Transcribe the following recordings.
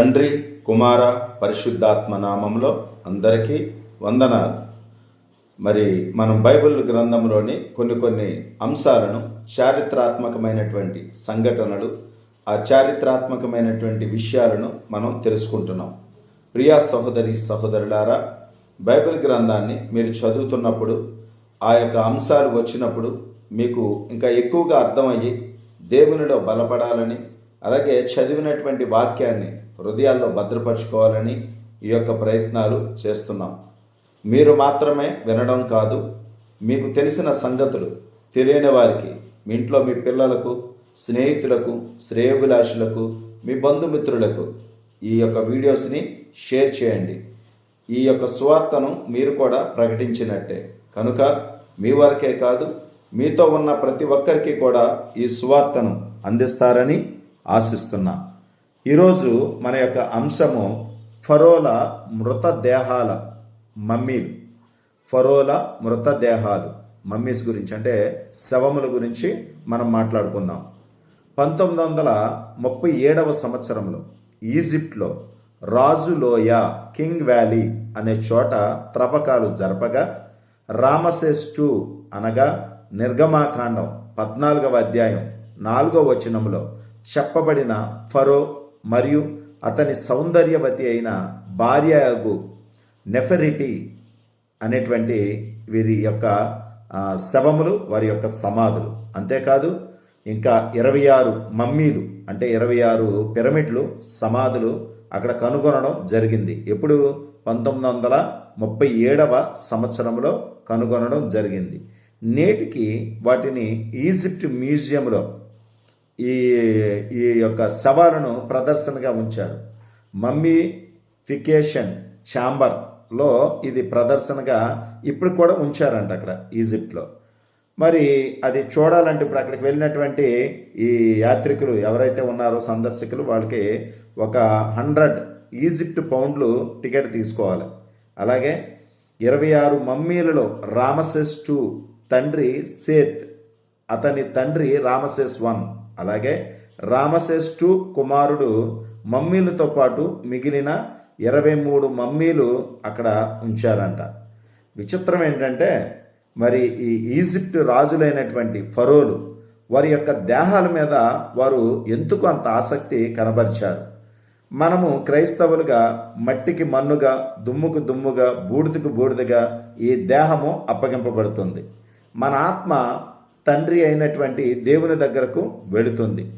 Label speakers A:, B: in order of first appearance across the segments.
A: తండ్రి కుమార పరిశుద్ధాత్మ నామంలో అందరికీ వందనాలు. మరి మనం బైబిల్ గ్రంథంలోని కొన్ని కొన్ని అంశాలను చారిత్రాత్మకమైనటువంటి సంఘటనలు ఆ చారిత్రాత్మకమైనటువంటి విషయాలను మనం తెలుసుకుంటున్నాం. ప్రియా సహోదరి సహోదరులారా బైబిల్ గ్రంథాన్ని మీరు చదువుతున్నప్పుడు ఆ యొక్క అంశాలు వచ్చినప్పుడు మీకు ఇంకా ఎక్కువగా అర్థమయ్యి దేవునిలో బలపడాలని అలాగే చదివినటువంటి వాక్యాన్ని హృదయాల్లో భద్రపరచుకోవాలని ఈ యొక్క ప్రయత్నాలు చేస్తున్నాం. మీరు మాత్రమే వినడం కాదు మీకు తెలిసిన సంగతులు తెలియని వారికి మీ ఇంట్లో మీ పిల్లలకు స్నేహితులకు శ్రేయోభిలాషులకు మీ బంధుమిత్రులకు ఈ యొక్క వీడియోస్ని షేర్ చేయండి. ఈ యొక్క స్వార్థను మీరు కూడా ప్రకటించినట్టే. కనుక మీ వరకే కాదు మీతో ఉన్న ప్రతి ఒక్కరికి కూడా ఈ సువార్తను అందిస్తారని ఆశిస్తున్నా. ఈరోజు మన యొక్క అంశము ఫరోల మృతదేహాల మమ్మీలు. ఫరోల మృతదేహాలు మమ్మీస్ గురించి అంటే శవముల గురించి మనం మాట్లాడుకుందాం. పంతొమ్మిది వందల ముప్పై ఏడవ సంవత్సరంలో ఈజిప్ట్లో రాజులోయ కింగ్ వ్యాలీ అనే చోట త్రవ్వకాలు జరపగా రామసేస్ టూ అనగా నిర్గమాకాండం పద్నాలుగవ అధ్యాయం నాలుగవ వచనంలో చెప్పబడిన ఫరో మరియు అతని సౌందర్యవతి అయిన భార్యగు నెఫరిటీ అనేటువంటి వీరి యొక్క శవములు వారి యొక్క సమాధులు. అంతేకాదు ఇంకా ఇరవై ఆరు మమ్మీలు అంటే ఇరవై ఆరు పిరమిడ్లు సమాధులు అక్కడ కనుగొనడం జరిగింది. ఎప్పుడు? పంతొమ్మిది వందల ముప్పై ఏడవ సంవత్సరంలో కనుగొనడం జరిగింది. నేటికి వాటిని ఈజిప్ట్ మ్యూజియంలో ఈ ఈ యొక్క శవాలను ప్రదర్శనగా ఉంచారు. మమ్మీఫికేషన్ ఛాంబర్లో ఇది ప్రదర్శనగా ఇప్పుడు కూడా ఉంచారంట అక్కడ ఈజిప్ట్లో. మరి అది చూడాలంటే ఇప్పుడు అక్కడికి వెళ్ళినటువంటి ఈ యాత్రికులు ఎవరైతే ఉన్నారో సందర్శకులు వాళ్ళకి ఒక హండ్రెడ్ ఈజిప్ట్ పౌండ్లు టికెట్ తీసుకోవాలి. అలాగే ఇరవై ఆరు మమ్మీలలో రామసెస్ టూ తండ్రి సేత్ అతని తండ్రి రామసెస్ వన్. అలాగే రామశేష్టు కుమారుడు మమ్మీలతో పాటు మిగిలిన ఇరవై మూడు మమ్మీలు అక్కడ ఉంచారంట. విచిత్రం ఏంటంటే మరి ఈ ఈజిప్ట్ రాజులైనటువంటి ఫరోలు వారి యొక్క దేహాల మీద వారు ఎందుకు అంత ఆసక్తి కనబరిచారు? మనము క్రైస్తవులుగా మట్టికి మన్నుగా దుమ్ముకు దుమ్ముగా బూడిదకు బూడిదగా ఈ దేహము అప్పగింపబడుతుంది. మన ఆత్మ తండ్రి అయినటువంటి దేవుని దగ్గరకు వెళుతుంది.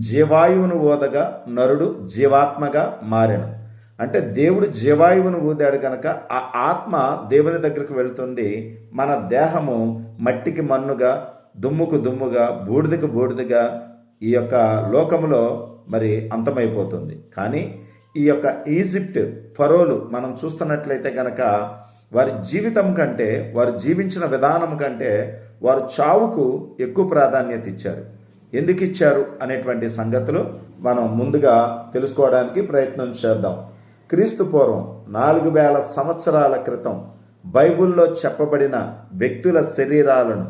A: జీవాయువును ఓదగా నరుడు జీవాత్మగా మారాను. అంటే దేవుడు జీవాయువును ఊదాడు కనుక ఆ ఆత్మ దేవుని దగ్గరకు వెళుతుంది. మన దేహము మట్టికి మన్నుగా దుమ్ముకు దుమ్ముగా బూడిదకు బూడిదగా ఈ యొక్క లోకములో మరి అంతమైపోతుంది. కానీ ఈ యొక్క ఈజిప్ట్ ఫరోలు మనం చూస్తున్నట్లయితే కనుక వారి జీవితం కంటే వారు జీవించిన విధానం కంటే వారు చావుకు ఎక్కువ ప్రాధాన్యత ఇచ్చారు. ఎందుకు ఇచ్చారు అనేటువంటి సంగతులు మనం ముందుగా తెలుసుకోవడానికి ప్రయత్నం చేద్దాం. క్రీస్తు పూర్వం నాలుగు వేల సంవత్సరాల క్రితం బైబిల్లో చెప్పబడిన వ్యక్తుల శరీరాలను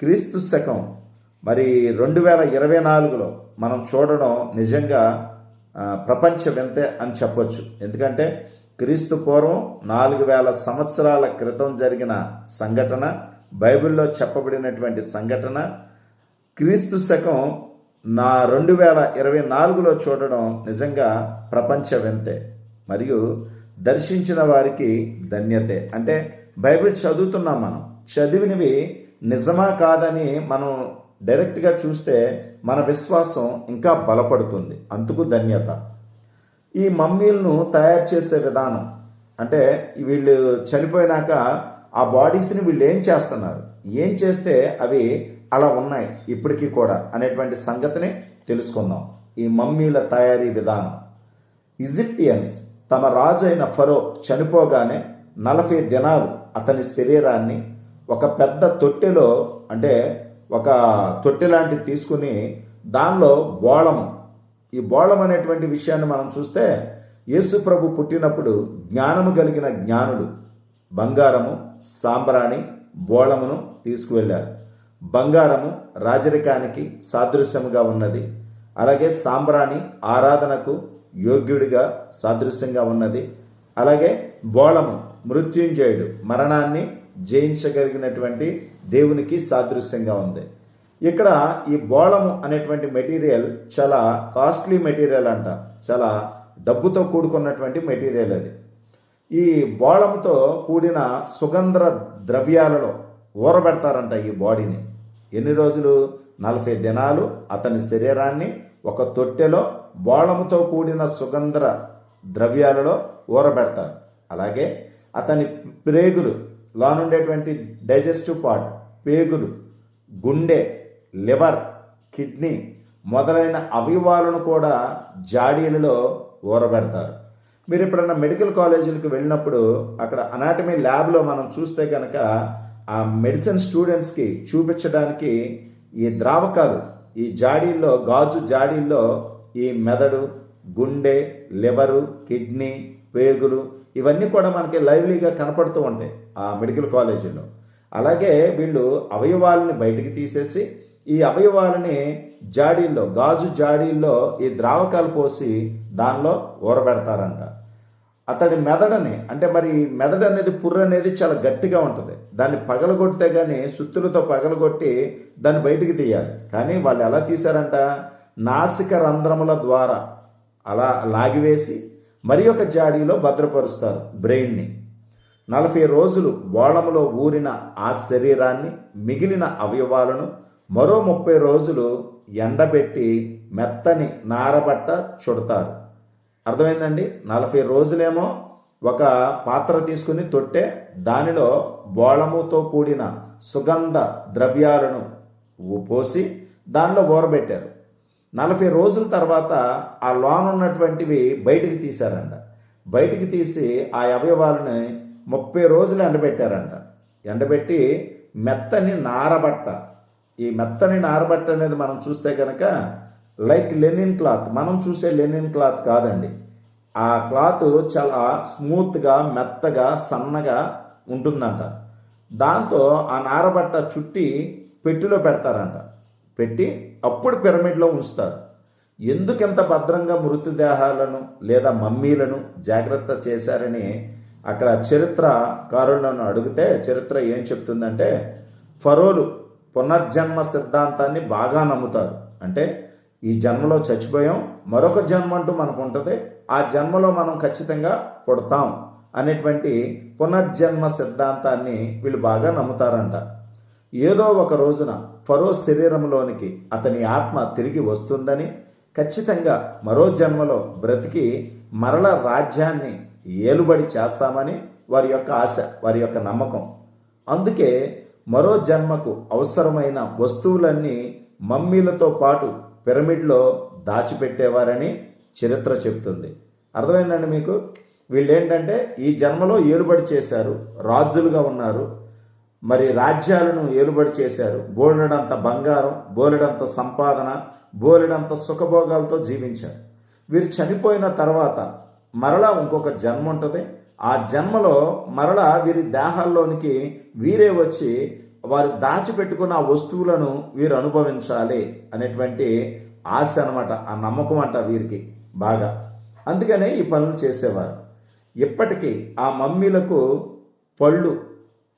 A: క్రీస్తు శకం మరి రెండు వేల ఇరవై నాలుగులో మనం చూడడం నిజంగా ప్రపంచ వింతే అని చెప్పొచ్చు. ఎందుకంటే క్రీస్తు పూర్వం నాలుగు వేల సంవత్సరాల క్రితం జరిగిన సంఘటన బైబిల్లో చెప్పబడినటువంటి సంఘటన క్రీస్తు శకం నా రెండు వేల ఇరవై నాలుగులో చూడడం నిజంగా ప్రపంచ వింతే మరియు దర్శించిన వారికి ధన్యతే. అంటే బైబిల్ చదువుతున్నాం మనం. చదివినవి నిజమా కాదని మనం డైరెక్ట్గా చూస్తే మన విశ్వాసం ఇంకా బలపడుతుంది. అందుకు ధన్యత. ఈ మమ్మీలను తయారు చేసే విధానం. అంటే వీళ్ళు చనిపోయినాక ఆ బాడీస్ని వీళ్ళు ఏం చేస్తున్నారు? ఏం చేస్తే అవి అలా ఉన్నాయి ఇప్పటికీ కూడా అనేటువంటి సంగతిని తెలుసుకుందాం. ఈ మమ్మీల తయారీ విధానం. ఈజిప్టియన్స్ తమ రాజు అయిన ఫరో చనిపోగానే నలభై దినాలు అతని శరీరాన్ని ఒక పెద్ద తొట్టెలో అంటే ఒక తొట్టె లాంటిది తీసుకుని దానిలో బోళము ఈ బోళం అనేటువంటి విషయాన్ని మనం చూస్తే యేసు ప్రభు పుట్టినప్పుడు జ్ఞానము కలిగిన జ్ఞానుడు బంగారము సాంబ్రాణి బోళమును తీసుకువెళ్ళారు. బంగారము రాజరికానికి సాదృశ్యముగా ఉన్నది. అలాగే సాంబ్రాణి ఆరాధనకు యోగ్యుడిగా సాదృశ్యంగా ఉన్నది. అలాగే బోళము మృత్యుంజయుడు మరణాన్ని జయించగలిగినటువంటి దేవునికి సాదృశ్యంగా ఉంది. ఇక్కడ ఈ బోళము అనేటువంటి మెటీరియల్ చాలా కాస్ట్లీ మెటీరియల్ అంట. చాలా డబ్బుతో కూడుకున్నటువంటి మెటీరియల్ అది. ఈ బోళంతో కూడిన సుగంధ ద్రవ్యాలలో ఊరబెడతారంట ఈ బాడీని. ఎన్ని రోజులు? నలభై దినాలు అతని శరీరాన్ని ఒక తొట్టెలో బోళముతో కూడిన సుగంధ ద్రవ్యాలలో ఊరబెడతారు అలాగే అతని ప్రేగులు లోనుండేటువంటి డైజెస్టివ్ పార్ట్ పేగులు గుండె లివర్ కిడ్నీ మొదలైన అవయవాలను కూడా జాడీలలో ఊరబెడతారు. మీరు ఎప్పుడన్నా మెడికల్ కాలేజీలకు వెళ్ళినప్పుడు అక్కడ అనాటమీ ల్యాబ్లో మనం చూస్తే కనుక ఆ మెడిసిన్ స్టూడెంట్స్కి చూపించడానికి ఈ ద్రావకాలు ఈ జాడీల్లో గాజు జాడీల్లో ఈ మెదడు గుండె లివరు కిడ్నీ పేగులు ఇవన్నీ కూడా మనకి లైవ్లీగా కనపడుతూ ఉంటాయి ఆ మెడికల్ కాలేజీలో అలాగే వీళ్ళు అవయవాలని బయటికి తీసేసి ఈ అవయవాలని జాడీల్లో గాజు జాడీల్లో ఈ ద్రావకాలు పోసి దానిలో ఊరబెడతారంట. అతడి మెదడని అంటే మరి మెదడు అనేది పుర్ర అనేది చాలా గట్టిగా ఉంటుంది. దాన్ని పగలగొడితే కానీ సుత్తులతో పగలగొట్టి దాన్ని బయటికి తీయాలి. కానీ వాళ్ళు ఎలా తీశారంట? నాసిక రంధ్రముల ద్వారా అలా లాగివేసి మరి ఒక జాడీలో భద్రపరుస్తారు బ్రెయిన్ని. నలభై రోజులు బోళములో ఊరిన ఆ శరీరాన్ని మిగిలిన అవయవాలను మరో ముప్పై రోజులు ఎండబెట్టి మెత్తని నారబట్ట చుడతారు. అర్థమైందండి? నలభై రోజులేమో ఒక పాత్ర తీసుకుని తొట్టే దానిలో బోళముతో కూడిన సుగంధ ద్రవ్యాలను పోసి దానిలో ఊరబెట్టారు. నలభై రోజుల తర్వాత ఆ లోన్ ఉన్నటువంటివి బయటికి తీశారంట. బయటికి తీసి ఆ అవయవాలని ముప్పై రోజులు ఎండబెట్టారంట. ఎండబెట్టి మెత్తని నారబట్ట ఈ మెత్తని నారబట్ట అనేది మనం చూస్తే కనుక లైక్ లెనిన్ క్లాత్ మనం చూసే లెనిన్ క్లాత్ కాదండి. ఆ క్లాత్ చాలా స్మూత్గా మెత్తగా సన్నగా ఉంటుందంట. దాంతో ఆ నారబట్ట చుట్టి పెట్టిలో పెడతారంట. పెట్టి అప్పుడు పిరమిడ్లో ఉంచుతారు. ఎందుకెంత భద్రంగా మృతదేహాలను లేదా మమ్మీలను జాగ్రత్త చేశారని అక్కడ చరిత్రకారులను అడిగితే చరిత్ర ఏం చెప్తుందంటే ఫరోలు పునర్జన్మ సిద్ధాంతాన్ని బాగా నమ్ముతారు. అంటే ఈ జన్మలో చచ్చిపోయాం మరొక జన్మ అంటూ మనకు ఉంటుంది ఆ జన్మలో మనం ఖచ్చితంగా పుడతాం అనేటువంటి పునర్జన్మ సిద్ధాంతాన్ని వీళ్ళు బాగా నమ్ముతారంట. ఏదో ఒక రోజున ఫరో శరీరంలోనికి అతని ఆత్మ తిరిగి వస్తుందని ఖచ్చితంగా మరో జన్మలో బ్రతికి మరల రాజ్యాన్ని ఏలుబడి చేస్తామని వారి యొక్క ఆశ వారి యొక్క నమ్మకం. అందుకే మరో జన్మకు అవసరమైన వస్తువులన్నీ మమ్మీలతో పాటు పిరమిడ్లో దాచిపెట్టేవారని చరిత్ర చెప్తుంది అర్థమైందండి మీకు? వీళ్ళు ఏంటంటే ఈ జన్మలో ఏలుబడి చేశారు రాజులుగా ఉన్నారు. మరి రాజ్యాలను ఏలుబడి చేశారు. బోలెడంత బంగారం బోలెడంత సంపాదన బోలెడంత సుఖభోగాలతో జీవించారు. వీరు చనిపోయిన తర్వాత మరలా ఇంకొక జన్మ ఉంటుంది. ఆ జన్మలో మరలా వీరి దేహాల్లోనికి వీరే వచ్చి వారు దాచిపెట్టుకున్న వస్తువులను వీరు అనుభవించాలి అనేటువంటి ఆశ అనమాట ఆ నమ్మకం అంట వీరికి బాగా. అందుకనే ఈ పనులు చేసేవారు. ఇప్పటికీ ఆ మమ్మీలకు పళ్ళు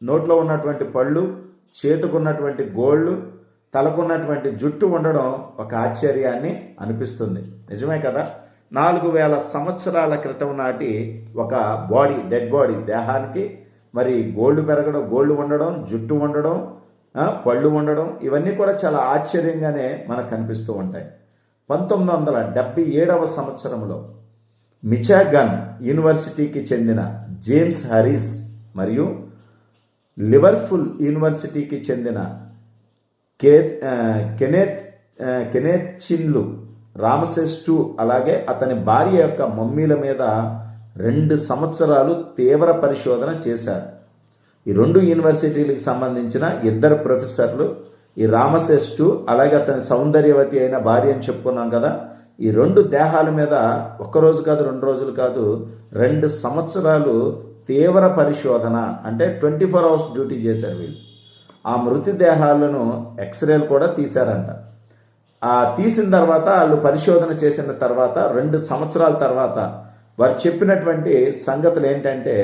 A: నోట్లో ఉన్నటువంటి పళ్ళు చేతుకున్నటువంటి గోళ్ళు తలకున్నటువంటి జుట్టు ఉండడం ఒక ఆశ్చర్యాన్ని అనిపిస్తుంది. నిజమే కదా? నాలుగు వేల సంవత్సరాల క్రితం నాటి ఒక బాడీ డెడ్ బాడీ దేహానికి మరి గోల్డ్ పెరగడం గోల్డ్ ఉండడం జుట్టు ఉండడం పళ్ళు ఉండడం ఇవన్నీ కూడా చాలా ఆశ్చర్యంగానే మనకు కనిపిస్తూ ఉంటాయి. పంతొమ్మిది వందల డెబ్బై ఏడవ సంవత్సరంలో మిచాగన్ యూనివర్సిటీకి చెందిన జేమ్స్ హారిస్ మరియు లివర్ఫుల్ యూనివర్సిటీకి చెందిన కే కెనెత్ కెనెత్ చిన్లు రామసెస్ అలాగే అతని భార్య యొక్క మమ్మీల మీద రెండు సంవత్సరాలు తీవ్ర పరిశోధన చేశారు ఈ రెండు యూనివర్సిటీలకు సంబంధించిన ఇద్దరు ప్రొఫెసర్లు ఈ రామసెస్ అలాగే అతని సౌందర్యవతి అయిన భార్య అని చెప్పుకున్నాం కదా ఈ రెండు దేహాల మీద ఒక్కరోజు కాదు రెండు రోజులు కాదు రెండు సంవత్సరాలు తీవ్ర పరిశోధన అంటే ట్వంటీ ఫోర్ అవర్స్ డ్యూటీ చేశారు వీళ్ళు. ఆ మృతదేహాలను ఎక్స్రేలు కూడా తీశారంట. తీసిన తర్వాత వాళ్ళు పరిశోధన చేసిన తర్వాత రెండు సంవత్సరాల తర్వాత వారు చెప్పినటువంటి సంగతులు ఏంటంటే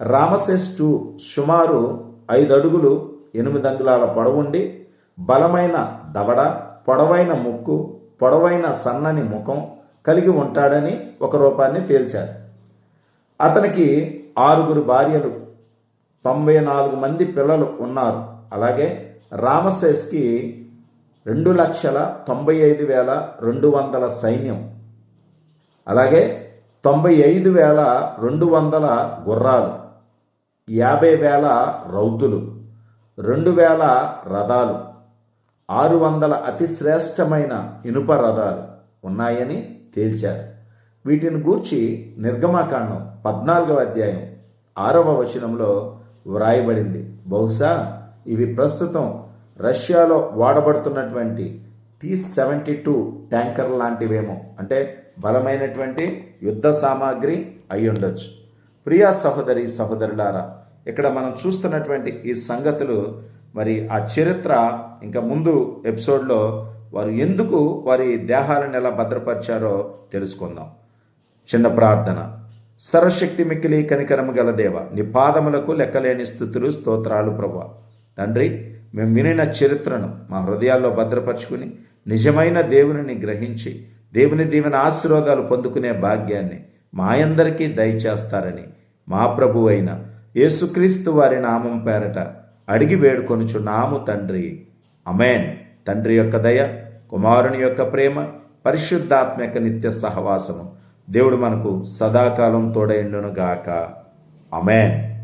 A: రామసెస్ టూ సుమారు ఐదు అడుగులు ఎనిమిది అంగుళాల పొడవుండి బలమైన దవడ పొడవైన ముక్కు పొడవైన సన్నని ముఖం కలిగి ఉంటాడని ఒక రూపాన్ని తేల్చారు. అతనికి ఆరుగురు భార్యలు తొంభై నాలుగు మంది పిల్లలు ఉన్నారు. అలాగే రామసేస్కి రెండు లక్షల తొంభై ఐదు వేల రెండు వందల సైన్యం. అలాగే తొంభై ఐదు వేల రెండు వందల గుర్రాలు యాభై వేల రౌతులు రెండు వేల రథాలు ఆరు వందల అతి శ్రేష్టమైన ఇనుప రథాలు ఉన్నాయని తేల్చారు. వీటిని గూర్చి నిర్గమాకాండం పద్నాలుగవ అధ్యాయం ఆరవ వచనంలో వ్రాయబడింది. బహుశా ఇవి ప్రస్తుతం రష్యాలో వాడబడుతున్నటువంటి టీ సెవెంటీ టూ ట్యాంకర్ లాంటివేమో. అంటే బలమైనటువంటి యుద్ధ సామాగ్రి అయి ఉండొచ్చు. ప్రియా సహోదరి సహోదరులారా ఇక్కడ మనం చూస్తున్నటువంటి ఈ సంగతులు మరి ఆ చరిత్ర ఇంకా ముందు ఎపిసోడ్లో వారు ఎందుకు వారి దేహాలను ఎలా భద్రపరిచారో తెలుసుకుందాం. చిన్న ప్రార్థన. సర్వశక్తి మిక్కిలి కనికరము గల దేవ నీ పాదములకు లెక్కలేని స్థుతులు స్తోత్రాలు ప్రభా. తండ్రి మేము వినిన చరిత్రను మా హృదయాల్లో భద్రపరుచుకుని నిజమైన దేవునిని గ్రహించి దేవుని దీవెన ఆశీర్వాదాలు పొందుకునే భాగ్యాన్ని మా అందరికీ దయచేస్తారని మా ప్రభు అయిన యేసుక్రీస్తు వారి నామం పేరట అడిగి వేడుకొనుచున్నాము తండ్రి. అమేన్ తండ్రి యొక్క దయ కుమారుని యొక్క ప్రేమ పరిశుద్ధాత్మక నిత్య సహవాసము దేవుడు మనకు సదాకాలం తోడైండును గాక అమేన్